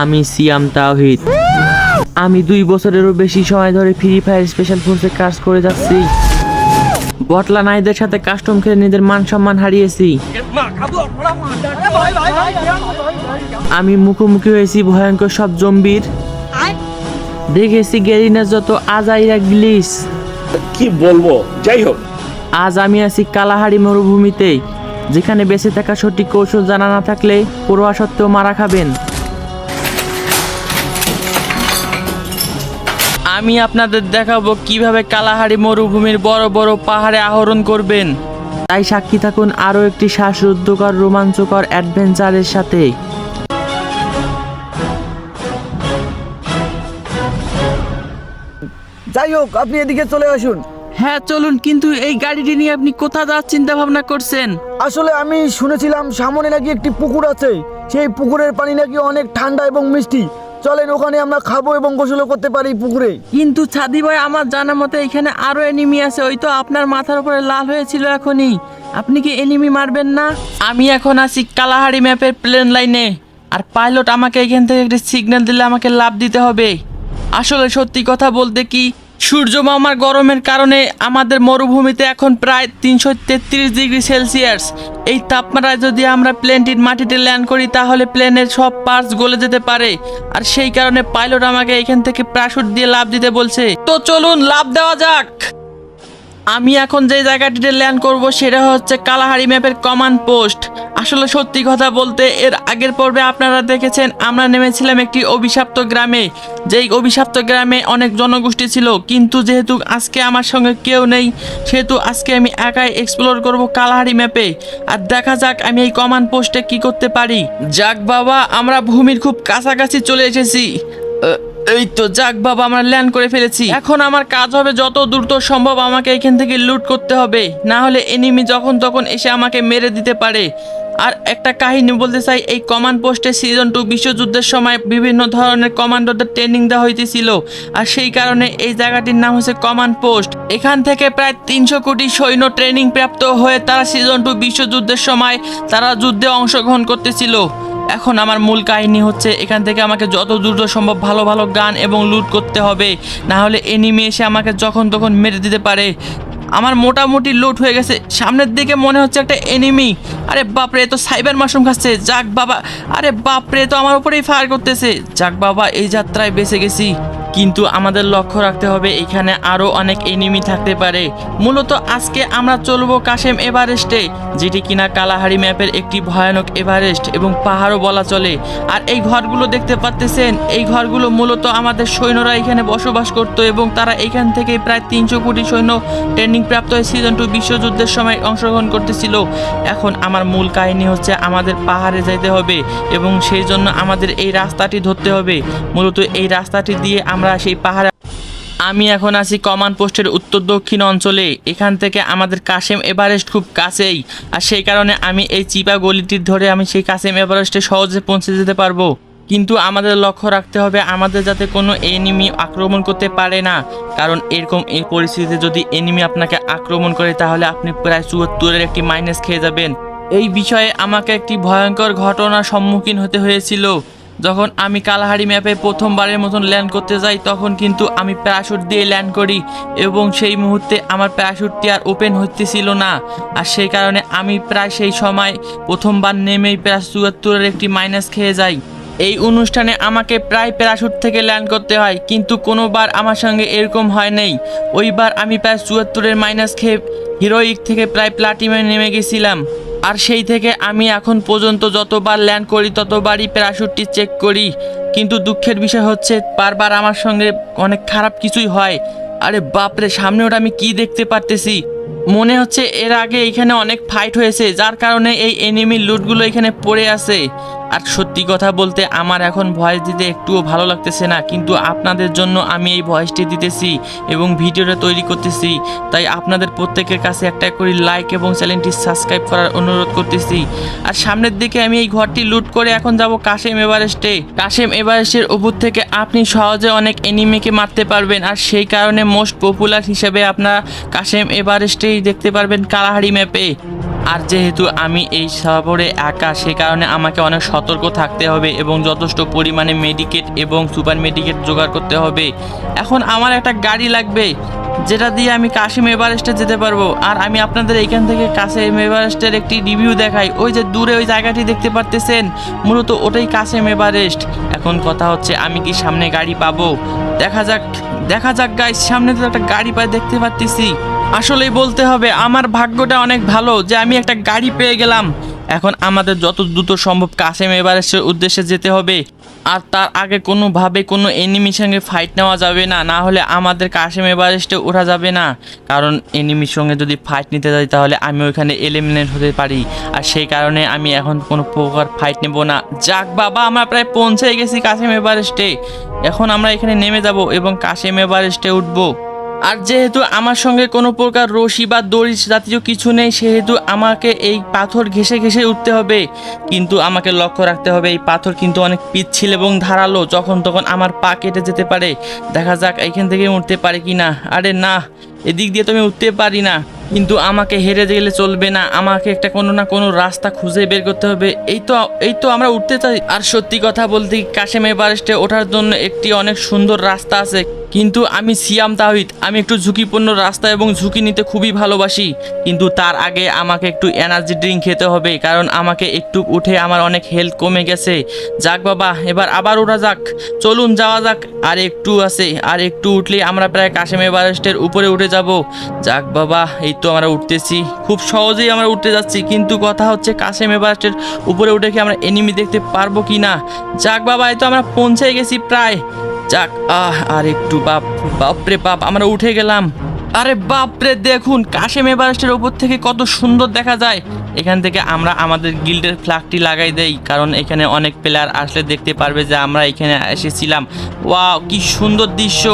আমি সিয়াম তাওহিদ। আমি দুই বছরেরও বেশি সময় ধরে ফ্রি ফায়ার স্পেশাল ফোর্সে কাজ করে যাচ্ছি। বটলা নাইদের সাথে কাস্টম খেলে নিজের মান সম্মান হারিয়েছি। আমি মুখোমুখি হয়েছি ভয়ঙ্কর সব জম্বির। দেখেছি গেরিনা যত আজাইরা গ্লিস কি বলব? যাই হোক। আজ আমি আছি কালাহারি মরুভূমিতে যেখানে বেঁচে থাকা সঠিক কৌশল জানা না থাকলে পড়োয়া সত্ত্বেও মারা খাবেন। আমি আপনাদের দেখাবো কীভাবে কালাহারি মরুভূমির বড় বড় পাহাড়ে আহরণ করবেন। তাই সাক্ষী থাকুন আরও একটি শ্বাসরুদ্ধকর রোমাঞ্চকর অ্যাডভেঞ্চারের সাথে। যাই হোক আপনি এদিকে চলে আসুন। হ্যাঁ চলুন কিন্তু এই গাড়িটি নিয়ে আপনি কোথা যাওয়ার চিন্তা ভাবনা করছেন? আসলে আমি শুনেছিলাম সামনে নাকি একটি পুকুর আছে। সেই পুকুরের পানি নাকি অনেক ঠান্ডা এবং মিষ্টি। চলেন, ওখানে আমরা খাব এবং গোসলও করতে পারি পুকুরে। কিন্তু ছাদি ভাই, আমার জানা মতে এখানে আরও এনিমি আছে, ওই তো আপনার মাথার উপরে লাল হয়েছিল এখনই। আপনি কি এনিমি মারবেন না? আমি এখন আছি কালাহারি ম্যাপের প্লেন লাইনে, আর পাইলট আমাকে এখান থেকে একটি সিগন্যাল দিলে আমাকে লাভ দিতে হবে। আসলে সত্যি কথা বলতে কি সূর্য মামার গরমের কারণে আমাদের মরুভূমিতে এখন প্রায় তিনশো তেত্রিশ ডিগ্রি সেলসিয়াস। এই তাপমাত্রায় যদি আমরা প্লেনটির মাটিতে ল্যান্ড করি, তাহলে প্লেনের সব পার্টস গলে যেতে পারে। আর সেই কারণে পাইলট আমাকে এখান থেকে প্রাসুট দিয়ে লাভ দিতে বলছে। তো চলুন লাভ দেওয়া যাক। আমি এখন যে জায়গাটিতে ল্যান্ড করব সেটা হচ্ছে কালাহারি ম্যাপের কমান্ড পোস্ট আসলে সত্যি কথা বলতে এর আগের পর্বে আপনারা দেখেছেন, আমরা নেমেছিলাম একটি অভিশাপ্ত গ্রামে। যেই অভিশাপ্ত গ্রামে অনেক জনগোষ্ঠী ছিল, কিন্তু যেহেতু আজকে আমার সঙ্গে কেউ নেই, সেহেতু আজকে আমি একাই এক্সপ্লোর করব কালাহারি ম্যাপে। আর দেখা যাক আমি এই কমান্ড পোস্টে কি করতে পারি। যাক বাবা, আমরা ভূমির খুব কাছাকাছি চলে এসেছি। এই তো যাক বাবা, আমরা ল্যান্ড করে ফেলেছি। এখন আমার কাজ হবে যত দ্রুত সম্ভব আমাকে এখান থেকে লুট করতে হবে। না হলে এনিমি যখন তখন এসে আমাকে মেরে দিতে পারে। আর একটা কাহিনী বলতে চাই, এই কমান্ড পোস্টে সিজন টু বিশ্বযুদ্ধের সময় বিভিন্ন ধরনের কমান্ডোদের ট্রেনিং দেওয়া হইতেছিল। আর সেই কারণে এই জায়গাটির নাম হচ্ছে কমান্ড পোস্ট এখান থেকে প্রায় তিনশো কোটি সৈন্য ট্রেনিং প্রাপ্ত হয়ে তারা সিজন টু বিশ্বযুদ্ধের সময় তারা যুদ্ধে অংশগ্রহণ করতেছিল। এখন আমার মূল কাহিনী হচ্ছে, এখান থেকে আমাকে যত দ্রুত সম্ভব ভালো ভালো গান এবং লুট করতে হবে। না হলে এনিমি এসে আমাকে যখন তখন মেরে দিতে পারে। আমার মোটামুটি লুট হয়ে গেছে। সামনের দিকে মনে হচ্ছে একটা এনিমি। আরে বাপরে তো সাইবার মাশরুম খাচ্ছে। যাক বাবা, আরে বাপরে তো আমার উপরেই ফায়ার করতেছে। যাক বাবা, এই যাত্রায় বেঁচে গেছি। কিন্তু আমাদের লক্ষ্য রাখতে হবে, এখানে আরও অনেক এনিমি থাকতে পারে। মূলত আজকে আমরা চলবো কাশেম এভারেস্টে, যেটি কিনা কালাহারি ম্যাপের একটি ভয়ানক এভারেস্ট এবং পাহাড়ও বলা চলে। আর এই ঘরগুলো দেখতে পাচ্তেছেন, এই ঘরগুলো মূলত আমাদের সৈন্যরা এখানে বসবাস করত এবং তারা এখান থেকে প্রায় তিনশো কোটি সৈন্য ট্রেনিং প্রাপ্ত হয়ে সিজন টু বিশ্বযুদ্ধের সময় অংশগ্রহণ করতেছিল। এখন আমার মূল কাহিনী হচ্ছে আমাদের পাহাড়ে যেতে হবে এবং সেই জন্য আমাদের এই রাস্তাটি ধরতে হবে। মূলত এই রাস্তাটি দিয়ে আমরা সেই পাহাড়ে আমি এখন আছি কমান্ড পোস্টের উত্তর দক্ষিণ অঞ্চলে। এখান থেকে আমাদের কাশেম এভারেস্ট খুব কাছেই। আর সেই কারণে আমি এই চিপা গলিটির ধরে আমি সেই কাশেম এভারেস্টে সহজে পৌঁছে যেতে পারব। কিন্তু আমাদের লক্ষ্য রাখতে হবে আমাদের যাতে কোনো এনিমি আক্রমণ করতে পারে না। কারণ এরকম এই পরিস্থিতিতে যদি এনিমি আপনাকে আক্রমণ করে, তাহলে আপনি প্রায় চুয়াত্তরের একটি মাইনাস খেয়ে যাবেন। এই বিষয়ে আমাকে একটি ভয়ঙ্কর ঘটনার সম্মুখীন হতে হয়েছিল। যখন আমি কালাহারি ম্যাপে প্রথমবারের মতন ল্যান্ড করতে যাই, তখন কিন্তু আমি প্যারাশুট দিয়ে ল্যান্ড করি এবং সেই মুহূর্তে আমার প্যারাশুটটি আর ওপেন হইতেছিল না। আর সেই কারণে আমি প্রায় সেই সময় প্রথমবার নেমেই প্রায় চুয়াত্তরের একটি মাইনাস খেয়ে যাই। এই অনুষ্ঠানে আমাকে প্রায় প্যারাশুট থেকে ল্যান্ড করতে হয়, কিন্তু কোনোবার আমার সঙ্গে এরকম হয় নাই। ওইবার আমি প্রায় চুয়াত্তরের মাইনাস খেয়ে হিরোইক থেকে প্রায় প্লাটিমে নেমে গেছিলাম। আর সেই থেকে আমি এখন পর্যন্ত যতবার ল্যান্ড করি, ততবারই প্যারাশুটটি চেক করি। কিন্তু দুঃখের বিষয় হচ্ছে, বারবার আমার সঙ্গে অনেক খারাপ কিছুই হয়। আরে বাপরে, সামনে ওটা আমি কি দেখতে পারতেছি? মনে হচ্ছে এর আগে এখানে অনেক ফাইট হয়েছে, যার কারণে এই এনিমির লুটগুলো এখানে পড়ে আছে। আর সত্যি কথা বলতে আমার এখন ভয়েস দিতে একটুও ভালো লাগতেছে না, কিন্তু আপনাদের জন্য আমি এই ভয়েসটি দিতেছি এবং ভিডিওটা তৈরি করতেছি। তাই আপনাদের প্রত্যেকের কাছে একটা করে লাইক এবং চ্যানেলটি সাবস্ক্রাইব করার অনুরোধ করতেছি। আর সামনের দিকে আমি এই ঘরটি লুট করে এখন যাব কাশেম এভারেস্টে। কাশেম এভারেস্টের উপর থেকে আপনি সহজে অনেক এনিমিকে মারতে পারবেন আর সেই কারণে মোস্ট পপুলার হিসেবে আপনারা কাশেম এভারেস্টেই দেখতে পারবেন কালাহারি ম্যাপে আর যেহেতু আমি এই শহরে একা, সে কারণে আমাকে অনেক সতর্ক থাকতে হবে এবং যথেষ্ট পরিমাণে মেডিকেট এবং সুপার মেডিকেট জোগাড় করতে হবে। এখন আমার একটা গাড়ি লাগবে, যেটা দিয়ে আমি কাশিম এভারেস্টে যেতে পারব। আর আমি আপনাদের এইখান থেকে কাশিম এভারেস্টের একটি রিভিউ দেখাই। ওই যে দূরে ওই জায়গাটি দেখতে পারতেছেন, মূলত ওটাই কাশিম এভারেস্ট। এখন কথা হচ্ছে, আমি কি সামনে গাড়ি পাবো? দেখা যাক দেখা যাক গাইস সামনে তো একটা গাড়ি পাই দেখতে পাচ্ছি আসলেই বলতে হবে, আমার ভাগ্যটা অনেক ভালো যে আমি একটা গাড়ি পেয়ে গেলাম। এখন আমাদের যত দ্রুত সম্ভব কাসেম এভারেস্টের উদ্দেশ্যে যেতে হবে। আর তার আগে কোনোভাবে কোনো এনিমির সঙ্গে ফাইট নেওয়া যাবে না না হলে আমাদের কাসেম এভারেস্টে ওঠা যাবে না। কারণ এনিমির সঙ্গে যদি ফাইট নিতে যাই, তাহলে আমি ওইখানে এলিমিনেট হতে পারি। আর সেই কারণে আমি এখন কোনো প্রকার ফাইট নেব না। যাক বাবা, আমরা প্রায় পৌঁছে গেছি কাসেম এভারেস্টে। এখন আমরা এখানে নেমে যাব এবং কাসেম এভারেস্টে উঠবো। আর যেহেতু আমার সঙ্গে কোনো প্রকার রশি বা দড়ি জাতীয় কিছু নেই, সেহেতু আমাকে এই পাথর ঘেসে ঘেসে উঠতে হবে। কিন্তু আমাকে লক্ষ্য রাখতে হবে, এই পাথর কিন্তু অনেক পিচ্ছিল এবং ধারালো। যখন তখন আমার পা কেটে যেতে পারে। দেখা যাক, এইখান থেকে উঠতে পারে কি না আরে না এদিক দিয়ে তো আমি উঠতে পারি না, কিন্তু আমাকে হেরে গেলে চলবে না, আমাকে একটা কোনো না কোনো রাস্তা খুঁজে বের করতে হবে। এই তো এই তো আমরা উঠতে চাই। আর সত্যি কথা বলতে, কাশেম এভারেস্টে ওঠার জন্য একটি অনেক সুন্দর রাস্তা আছে। কিন্তু আমি সিয়াম তাহিদ, আমি একটু ঝুঁকিপূর্ণ রাস্তা এবং ঝুঁকি নিতে খুবই ভালোবাসি। কিন্তু তার আগে আমাকে একটু এনার্জি ড্রিঙ্ক খেতে হবে, কারণ আমাকে একটু উঠে আমার অনেক হেলথ কমে গেছে। যাক বাবা, এবার আবার ওঠা যাক। চলুন, যাওয়া যাক। আর একটু আছে, আর একটু উঠলে আমরা প্রায় কাশেম এভারেস্টের উপরে উঠে যাব। যাক বাবা, এই তো আমরা উঠতেছি। খুব সহজেই আমরা উঠতে যাচ্ছি, কিন্তু কথা হচ্ছে কাশেম এভারেস্টের উপরে উঠে কি আমরা এনিমি দেখতে পারব কি না যাক বাবা, এই তো আমরা পৌঁছে গেছি প্রায়। যাক, আহ, আর একটু বাপ, বাপরে বাপ, আমরা উঠে গেলাম। আরে বাপরে, দেখুন, কাশেম এভারেস্টের উপর থেকে কত সুন্দর দেখা যায়। এখান থেকে আমরা আমাদের গিল্ডের ফ্ল্যাগটি লাগাই দেই, কারণ এখানে অনেক প্লেয়ার আসলে দেখতে পারবে যে আমরা এখানে এসেছিলাম। ওয়া কি সুন্দর দৃশ্য!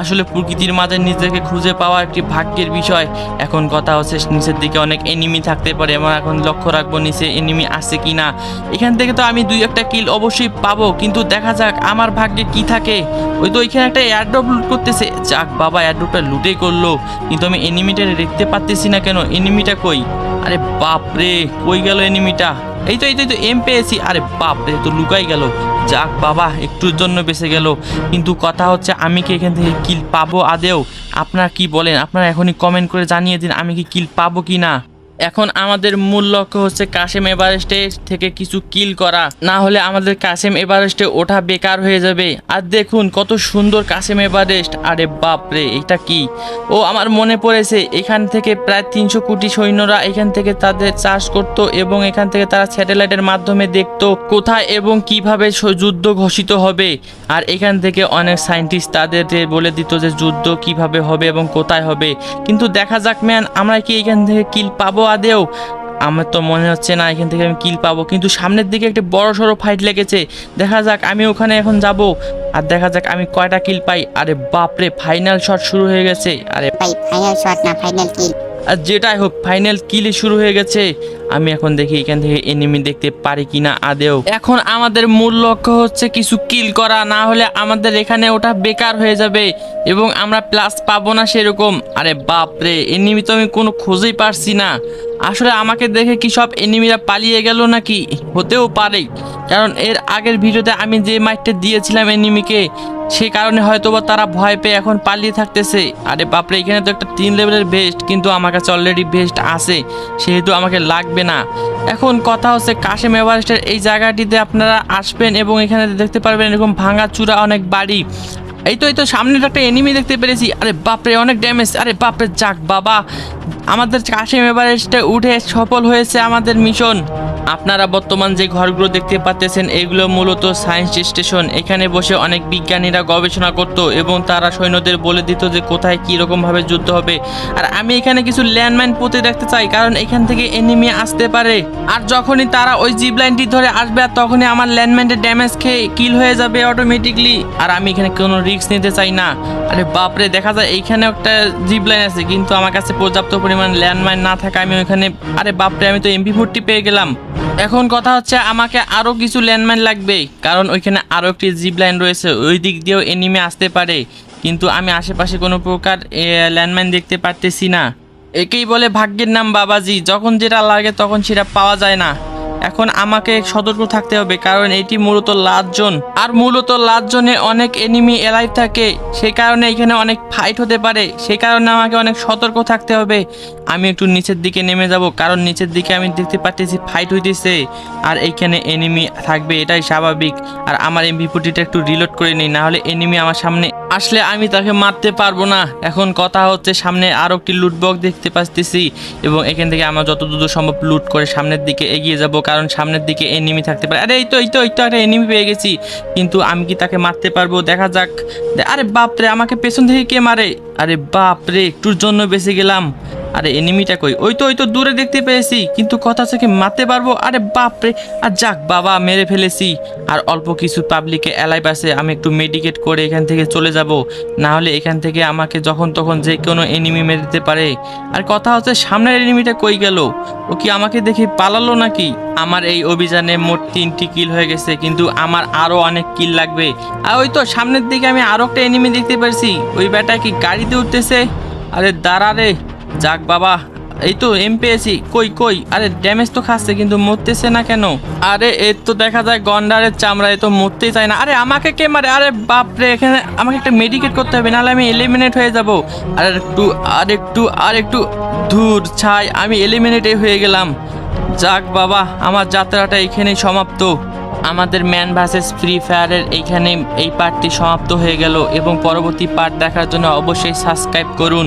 আসলে প্রকৃতির মাঝে নিজেকে খুঁজে পাওয়া একটি ভাগ্যের বিষয়। এখন কথা হচ্ছে, নিচের দিকে অনেক এনিমি থাকতে পারে, এবং এখন লক্ষ্য রাখব নিচে এনিমি আছে কি না এখান থেকে তো আমি দুই একটা কিল অবশ্যই পাবো, কিন্তু দেখা যাক আমার ভাগ্যে কি থাকে। ওই তো ওইখানে একটা এয়ারড্রপ লুট করতেছে। যাক, বাবা এয়ারড্রপটা লুটেই করল। কিন্তু আমি এনিমিটা দেখতে পাচ্তেছি না কেন? এনিমিটা কই? আরে বাপ রে কই গেল এনিমিটা? এই তো এই তো এই তো এম পেয়েছি। আরে বাপ রে তো লুকাই গেল। যাক বাবা, একটুর জন্য বেঁচে গেল। কিন্তু কথা হচ্ছে, আমি কি এখান থেকে কিল পাবো আদেও? আপনারা কি বলেন? আপনারা এখনই কমেন্ট করে জানিয়ে দিন, আমি কি কিল পাবো কি না এখন আমাদের মূল লক্ষ্য হচ্ছে কাশেম এভারেস্টে থেকে কিছু কিল করা। না হলে আমাদের কাশেম এভারেস্টে ওঠা বেকার হয়ে যাবে। আর দেখুন কত সুন্দর কাশেম এভারেস্ট। আরে বাপরে, এটা কি? ও, আমার মনে পড়েছে, এখান থেকে প্রায় তিনশো কোটি সৈন্যরা এখান থেকে তাদের চাষ করত এবং এখান থেকে তারা স্যাটেলাইটের মাধ্যমে দেখতো কোথায় এবং কীভাবে যুদ্ধ ঘোষিত হবে। আর এখান থেকে অনেক সায়েন্টিস্ট তাদের বলে দিত যে যুদ্ধ কীভাবে হবে এবং কোথায় হবে। কিন্তু দেখা যাক, ম্যান, আমরা কি এখান থেকে কিল পাবো? আদেও আমার তো মনে হচ্ছে না এখান থেকে আমি কিল পাবো। কিন্তু সামনের দিকে একটা বড় সড়ো ফাইট লেগেছে। দেখা যাক, আমি ওখানে এখন যাব। আর দেখা যাক, আমি কয়টা কিল পাই। আরে বাপরে ফাইনাল শট শুরু হয়ে গেছে। আরে ফাইনাল শট না ফাইনাল কিল আর যেটাই হোক ফাইনাল কিলে শুরু হয়ে গেছে। আমি এখন দেখি এখান থেকে এনিমি দেখতে পারি কিনা আদেও। এখন আমাদের মূল লক্ষ্য হচ্ছে কিছু কিল করা, না হলে আমাদের এখানে ওটা বেকার হয়ে যাবে এবং আমরা প্লাস পাবো না সেরকম। আরে বাপরে এনিমি তো আমি কোনো খোঁজেই পারছি না। আসলে আমাকে দেখে কি সব এনিমিরা পালিয়ে গেল নাকি? হতেও পারে। কারণ এর আগের ভিডিওতে আমি যে মাইকটা দিয়েছিলাম এনিমিকে সেই কারণে হয়তোবা তারা ভয় পেয়ে এখন পালিয়ে থাকতেছে। আরে বাপরে, এখানে তো একটা তিন লেভেলের ভেস্ট কিন্তু আমার কাছে অলরেডি ভেস্ট আছে, সেহেতু আমাকে লাগবে না। এখন কথা হচ্ছে কাশেম এভারেস্টের এই জায়গাটিতে আপনারা আসবেন এবং এখানে দেখতে পারবেন এরকম ভাঙা চূড়া অনেক বাড়ি। এই তো এই তো, সামনে একটা এনিমি দেখতে পেরেছি। আরে বাপরে, অনেক ড্যামেজ আরে বাপরে, যাক, বাবা। আমাদের কাশিম এভারেস্টে উঠে সফল হয়েছে আমাদের মিশন আপনারা বর্তমান যে ঘরগুলো দেখতে পাচ্ছেন, এগুলো মূলত সায়েন্স স্টেশন এখানে বসে অনেক বিজ্ঞানীরা গবেষণা করত এবং তারা সৈন্যদের বলে দিত যে কোথায় কী রকমভাবে যুদ্ধ হবে। আর আমি এখানে কিছু ল্যান্ডমাইন পুঁতে রাখতে চাই, কারণ এখান থেকে এনিমি আসতে পারে। আর যখনই তারা ওই জিপ লাইনটি ধরে আসবে, আর তখনই আমার ল্যান্ডমাইনের ড্যামেজ খেয়ে কিল হয়ে যাবে অটোমেটিকলি আর আমি এখানে কোনো রিস্ক নিতে চাই না। আরে বাপরে, দেখা যায় এইখানে একটা জিপ লাইন আছে, কিন্তু আমার কাছে পর্যাপ্ত পরিমাণ ল্যান্ডমাইন না থাকা আমি ওইখানে আরে বাপরে, আমি তো এমপি ফোরটি পেয়ে গেলাম। এখন কথা হচ্ছে আমাকে আরও কিছু ল্যান্ডমাইন লাগবে, কারণ ওইখানে আরও একটি জিপ লাইন রয়েছে, ওই দিক দিয়েও এনিমে আসতে পারে। কিন্তু আমি আশেপাশে কোনো প্রকার ল্যান্ডমাইন দেখতে পারতেছি না। একেই বলে ভাগ্যের নাম বাবাজি, যখন যেটা লাগে তখন সেটা পাওয়া যায় না। এখন আমাকে সতর্ক থাকতে হবে, কারণ এটি মূলত লাস্ট জোন আর মূলত লাস্ট জোনে অনেক এনিমি এলাইভ থাকে, সে কারণে এখানে অনেক ফাইট হতে পারে, সে কারণে আমাকে অনেক সতর্ক থাকতে হবে। আমি একটু নিচের দিকে নেমে যাব, কারণ নিচের দিকে আমি দেখতে পাচ্ছি ফাইট হইতেছে, আর এইখানে এনিমি থাকবে, এটাই স্বাভাবিক। আর আমার এমপি একটু রিলোড করে নিই না হলে এনিমি আমার সামনে আসলে আমি তাকে মারতে পারব না। এখন কথা হচ্ছে সামনে আরও একটি লুটবক দেখতে পাচ্ছি এবং এখান থেকে আমরা যত দ্রুত সম্ভব লুট করে সামনের দিকে এগিয়ে যাব, কারণ সামনের দিকে এনিমি থাকতে পারে। আরে এই তো এই তো এই তো একটা এনিমি পেয়ে গেছি। কিন্তু আমি কি তাকে মারতে পারব? দেখা যাক। আরে বাপরে, আমাকে পেছন থেকে কে মারে? আরে বাপরে, একটুর জন্য বেঁচে গেলাম। আরে এনিমিটা কই? ওই তো ওই তো দূরে দেখতে পেয়েছি, কিন্তু কথা হচ্ছে কি মারতে পারব? আরে বাপরে, আর যাক, বাবা, মেরে ফেলেছি। আর অল্প কিছু পাবলিকে অ্যালাইভ আছে, আমি একটু মেডিকেট করে এখান থেকে চলে যাব। না হলে এখান থেকে আমাকে যখন তখন যে কোনো এনিমি মেরে দিতে পারে। আর কথা হচ্ছে, সামনের এনিমিটা কই গেল? ও কি আমাকে দেখে পালালো নাকি? আমার এই অভিযানে মোট তিনটি কিল হয়ে গেছে, কিন্তু আমার আরও অনেক কিল লাগবে। আর ওই তো, সামনের দিকে আমি আরও একটা এনিমি দেখতে পারছি। ওই ব্যাটা কি গাড়িতে উঠতেছে? আরে, দাঁড়া রে। যাক বাবা, এই তো এম পেয়েছি কই কই? আরে ড্যামেজ তো খাচ্ছে, কিন্তু মরতেছে না কেন? আরে এর তো দেখা যায় গন্ডারের চামড়া এ তো মরতেই চায় না। আরে, আমাকে কে মারে? আরে বাপরে, এখানে আমাকে একটা মেডিকেট করতে হবে, নাহলে আমি এলিমিনেট হয়ে যাব। আর একটু আর একটু আর একটু ধূর, ছাই, আমি এলিমিনেটই হয়ে গেলাম। যাক বাবা, আমার যাত্রাটা এখানেই সমাপ্ত। আমাদের ম্যান ভার্সেস ফ্রি ফায়ারের এইখানে এই পার্টটি সমাপ্ত হয়ে গেল, এবং পরবর্তী পার্ট দেখার জন্য অবশ্যই সাবস্ক্রাইব করুন।